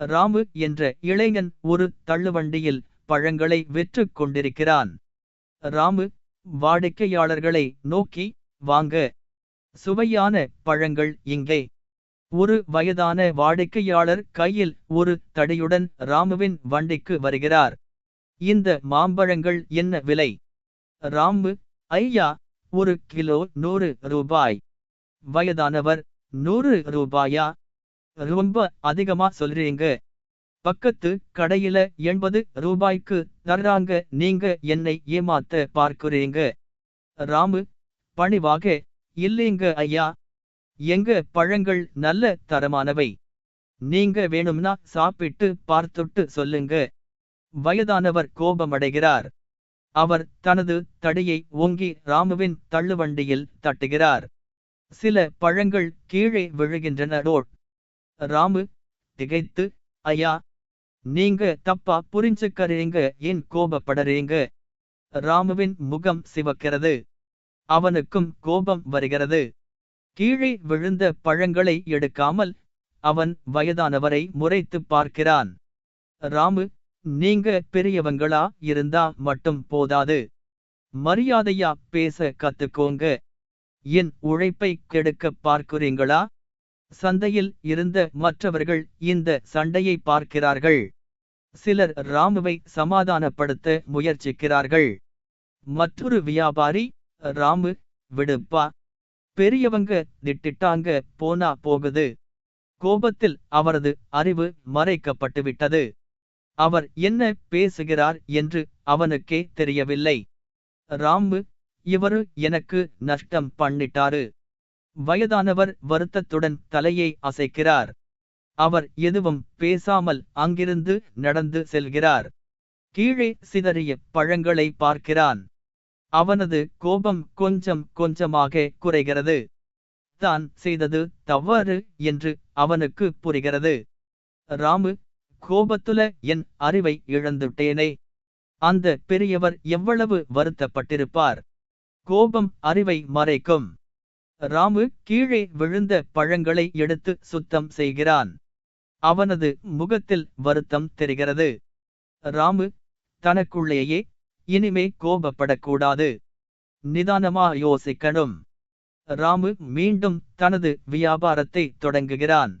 ராமு என்ற இளைஞன் ஒரு தள்ளுவண்டியில் பழங்களை விற்று கொண்டிருக்கிறான். ராமு வாடிக்கையாளர்களை நோக்கி வாங்க சுவையான பழங்கள் இங்கே. ஒரு வயதான வாடிக்கையாளர் கையில் ஒரு தடியுடன் ராமுவின் வண்டிக்கு வருகிறார். இந்த மாம்பழங்கள் என்ன விலை? ராமு ஐயா ஒரு கிலோ நூறு ரூபாய். வயதானவர் நூறு ரூபாயா? ரொம்ப அதிகமா சொல்றீங்க. பக்கத்து கடையில எண்பது ரூபாய்க்கு தர்றாங்க. நீங்க என்னை ஏமாத்த பார்க்குறீங்க. ராமு பணிவாக இல்லைங்க ஐயா. எங்க பழங்கள் நல்ல தரமானவை. நீங்க வேணும்னா சாப்பிட்டு பார்த்துட்டு சொல்லுங்க. வயதானவர் கோபமடைகிறார். அவர் தனது தடியை ஓங்கி ராமுவின் தள்ளுவண்டியில் தட்டுகிறார். சில பழங்கள் கீழே விழுகின்றன. ரோட் ராமு திகைத்து ஐயா நீங்க தப்பா புரிஞ்சுக்கறீங்க ஏன் கோபப்படறீங்க? ராமுவின் முகம் சிவக்கிறது. அவனுக்கும் கோபம் வருகிறது. கீழே விழுந்த பழங்களை எடுக்காமல் அவன் வயதானவரை முறைத்து பார்க்கிறான். ராமு நீங்க பெரியவங்களா இருந்தா மட்டும் போதாது. மரியாதையா பேச கத்துக்கோங்க. என் உழைப்பை கெடுக்க பார்க்குறீங்களா? சந்தையில் இருந்த மற்றவர்கள் இந்த சண்டையை பார்க்கிறார்கள். சிலர் ராமுவை சமாதானப்படுத்த முயற்சிக்கிறார்கள். மற்றொரு வியாபாரி ராமு விடுப்பா. பெரியவங்க திட்டிட்டாங்க போனா போகுது. கோபத்தில் அவரது அறிவு மறைக்கப்பட்டுவிட்டது. அவர் என்ன பேசுகிறார் என்று அவனுக்கே தெரியவில்லை. ராமு இவரு எனக்கு நஷ்டம் பண்ணிட்டாரு. வயதானவர் வருத்தத்துடன் தலையை அசைக்கிறார். அவர் எதுவும் பேசாமல் அங்கிருந்து நடந்து செல்கிறார். கீழே சிதறிய பழங்களை பார்க்கிறான். அவனது கோபம் கொஞ்சம் கொஞ்சமாக குறைகிறது. தான் செய்தது தவறு என்று அவனுக்கு புரிகிறது. ராமு கோபத்துல என் அறிவை இழந்துட்டேனே. அந்த பெரியவர் எவ்வளவு வருத்தப்பட்டிருப்பார். கோபம் அறிவை மறைக்கும். ராமு கீழே விழுந்த பழங்களை எடுத்து சுத்தம் செய்கிறான். அவனது முகத்தில் வருத்தம் தெரிகிறது. ராமு தனக்குள்ளேயே இனிமே கோபப்படக்கூடாது. நிதானமா யோசிக்கணும். ராமு மீண்டும் தனது வியாபாரத்தை தொடங்குகிறான்.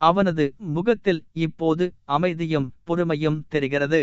அவனது முகத்தில் இப்போது அமைதியும் பொறுமையும் தெரிகிறது.